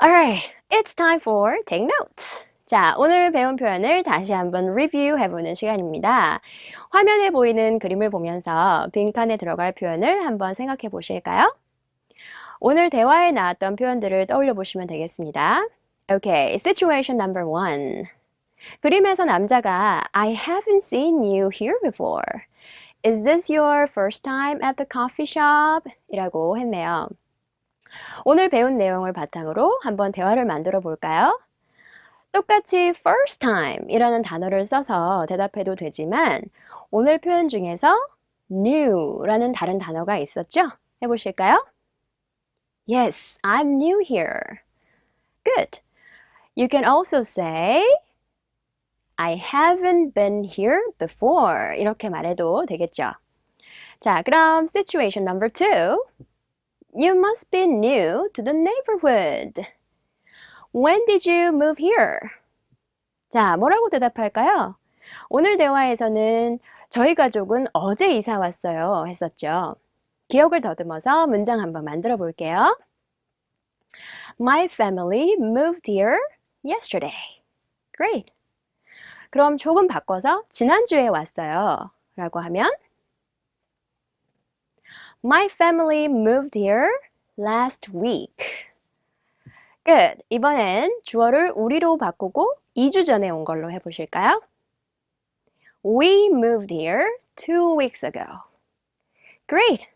Alright, it's time for take notes. 자, 오늘 배운 표현을 다시 한번 리뷰해보는 시간입니다. 화면에 보이는 그림을 보면서 빈칸에 들어갈 표현을 한번 생각해 보실까요? 오늘 대화에 나왔던 표현들을 떠올려 보시면 되겠습니다. Okay, situation number one. 그림에서 남자가 I haven't seen you here before. Is this your first time at the coffee shop? 이라고 했네요. 오늘 배운 내용을 바탕으로 한번 대화를 만들어 볼까요? 똑같이 first time 이라는 단어를 써서 대답해도 되지만 오늘 표현 중에서 new 라는 다른 단어가 있었죠? 해보실까요? Yes, I'm new here. Good. You can also say I haven't been here before. 이렇게 말해도 되겠죠. 자, 그럼 situation number two. You must be new to the neighborhood. When did you move here? 자, 뭐라고 대답할까요? 오늘 대화에서는 저희 가족은 어제 이사 왔어요 했었죠. 기억을 더듬어서 문장 한번 만들어 볼게요. My family moved here yesterday. Great. 그럼 조금 바꿔서 지난주에 왔어요. 라고 하면 My family moved here last week. 끝. 이번엔 주어를 우리로 바꾸고 2주 전에 온 걸로 해보실까요? We moved here two weeks ago. Great.